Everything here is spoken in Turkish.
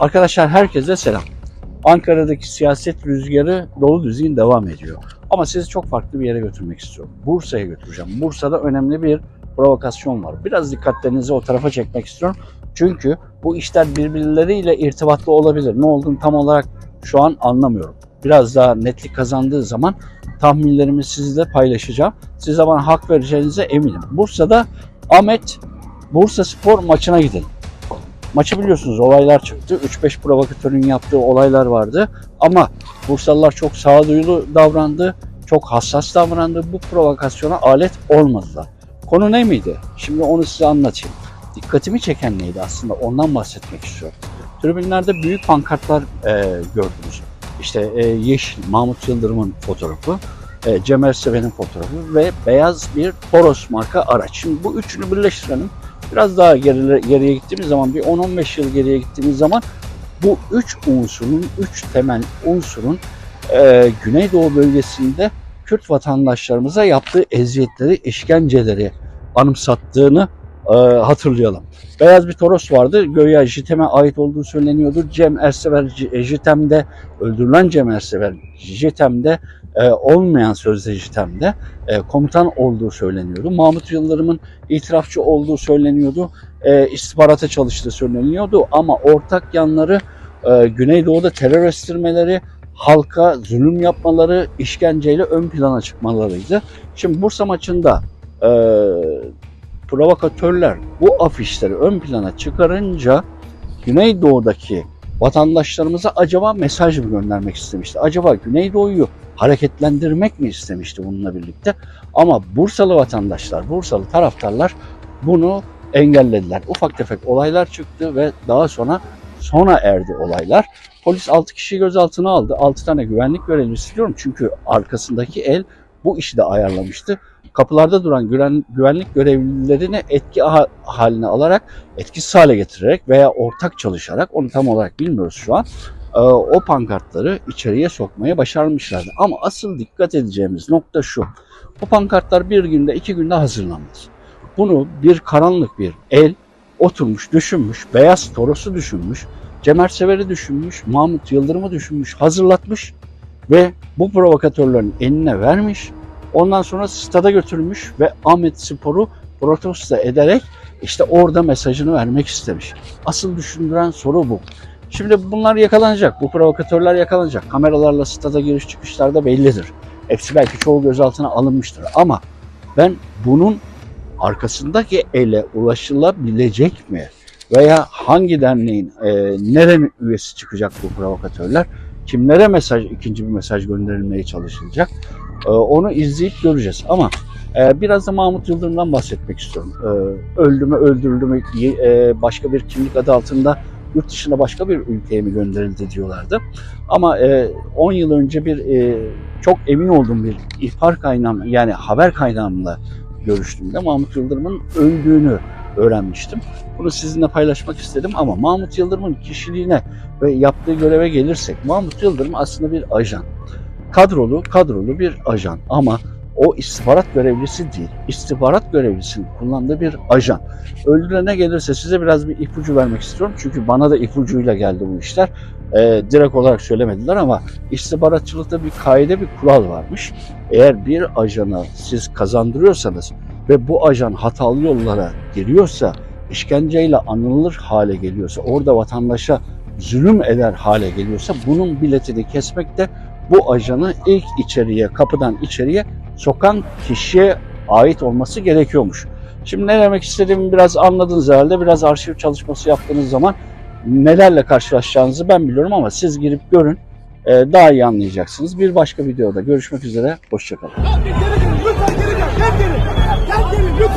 Arkadaşlar herkese selam. Ankara'daki siyaset rüzgarı dolu düzgün devam ediyor. Ama sizi çok farklı bir yere götürmek istiyorum. Bursa'ya götüreceğim. Bursa'da önemli bir provokasyon var. Biraz dikkatlerinizi o tarafa çekmek istiyorum. Çünkü bu işler birbirleriyle irtibatlı olabilir. Ne olduğunu tam olarak şu an anlamıyorum. Biraz daha netlik kazandığı zaman tahminlerimi sizinle paylaşacağım. Siz bana hak vereceğinize eminim. Bursa'da Ahmet Bursa Spor maçına gidelim. Maçı biliyorsunuz olaylar çıktı. 3-5 provokatörün yaptığı olaylar vardı. Ama Bursalılar çok sağduyulu davrandı. Çok hassas davrandı. Bu provokasyona alet olmadılar. Konu ne miydi? Şimdi onu size anlatayım. Dikkatimi çeken neydi aslında ondan bahsetmek istiyorum. Tribünlerde büyük pankartlar e, gördünüz. İşte e, yeşil Mahmut Yıldırım'ın fotoğrafı, e, Cem Erseven'in fotoğrafı ve beyaz bir Toros marka araç. Şimdi bu üçünü birleştirelim. Biraz daha geri, geriye gittiğimiz zaman bir 10-15 yıl geriye gittiğimiz zaman bu üç unsurun, üç temel unsurun e, Güneydoğu bölgesinde Kürt vatandaşlarımıza yaptığı eziyetleri, işkenceleri anımsattığını e, hatırlayalım. Beyaz bir Toros vardı. Göya JITEM'e ait olduğu söyleniyordu. Cem Ersever J- JITEM'de öldürülen Cem Ersever JITEM'de e, olmayan sözde JITEM'de e, komutan olduğu söyleniyordu. Mahmut Yıldırım'ın itirafçı olduğu söyleniyordu. E, istihbarata çalıştığı söyleniyordu ama ortak yanları e, Güneydoğu'da terör estirmeleri, halka zulüm yapmaları, işkenceyle ön plana çıkmalarıydı. Şimdi Bursa maçında e, provokatörler bu afişleri ön plana çıkarınca Güneydoğu'daki vatandaşlarımıza acaba mesaj mı göndermek istemişti? Acaba Güneydoğu'yu hareketlendirmek mi istemişti bununla birlikte? Ama Bursalı vatandaşlar, Bursalı taraftarlar bunu engellediler. Ufak tefek olaylar çıktı ve daha sonra sona erdi olaylar. Polis 6 kişiyi gözaltına aldı. 6 tane güvenlik görevlisi diyorum çünkü arkasındaki el bu işi de ayarlamıştı. Kapılarda duran güven, güvenlik görevlilerini etki ha- haline alarak, etkisiz hale getirerek veya ortak çalışarak, onu tam olarak bilmiyoruz şu an, e, o pankartları içeriye sokmaya başarmışlardı. Ama asıl dikkat edeceğimiz nokta şu. Bu pankartlar bir günde, iki günde hazırlanmaz. Bunu bir karanlık bir el oturmuş, düşünmüş, Beyaz Toros'u düşünmüş, Cemer Sever'i düşünmüş, Mahmut Yıldırım'ı düşünmüş, hazırlatmış ve bu provokatörlerin eline vermiş. Ondan sonra stada götürmüş ve Ahmet Spor'u protesto ederek işte orada mesajını vermek istemiş. Asıl düşündüren soru bu. Şimdi bunlar yakalanacak, bu provokatörler yakalanacak. Kameralarla stada giriş çıkışlarda bellidir. Hepsi belki çoğu gözaltına alınmıştır ama ben bunun arkasındaki ele ulaşılabilecek mi? Veya hangi derneğin, e, nerenin üyesi çıkacak bu provokatörler? Kimlere mesaj, ikinci bir mesaj gönderilmeye çalışılacak? E, onu izleyip göreceğiz. Ama e, biraz da Mahmut Yıldırım'dan bahsetmek istiyorum. E, öldü mü, öldürüldü mü, e, başka bir kimlik adı altında yurt dışında başka bir ülkeye mi gönderildi diyorlardı. Ama e, 10 yıl önce bir e, çok emin olduğum bir ihbar kaynağım yani haber kaynağımla görüştüğümde Mahmut Yıldırım'ın öldüğünü öğrenmiştim. Bunu sizinle paylaşmak istedim ama Mahmut Yıldırım'ın kişiliğine ve yaptığı göreve gelirsek Mahmut Yıldırım aslında bir ajan. Kadrolu, kadrolu bir ajan ama o istihbarat görevlisi değil. İstihbarat görevlisinin kullandığı bir ajan. Öldürene gelirse size biraz bir ipucu vermek istiyorum. Çünkü bana da ipucuyla geldi bu işler. Ee, direkt olarak söylemediler ama istihbaratçılıkta bir kaide, bir kural varmış. Eğer bir ajanı siz kazandırıyorsanız ve bu ajan hatalı yollara giriyorsa, işkenceyle anılır hale geliyorsa, orada vatandaşa zulüm eder hale geliyorsa bunun biletini kesmek de bu ajanı ilk içeriye, kapıdan içeriye sokan kişiye ait olması gerekiyormuş. Şimdi ne demek istediğimi biraz anladınız herhalde. Biraz arşiv çalışması yaptığınız zaman nelerle karşılaşacağınızı ben biliyorum ama siz girip görün. Ee, daha iyi anlayacaksınız. Bir başka videoda görüşmek üzere. Hoşçakalın. Geri gelin lütfen geri gel. Gel. Gel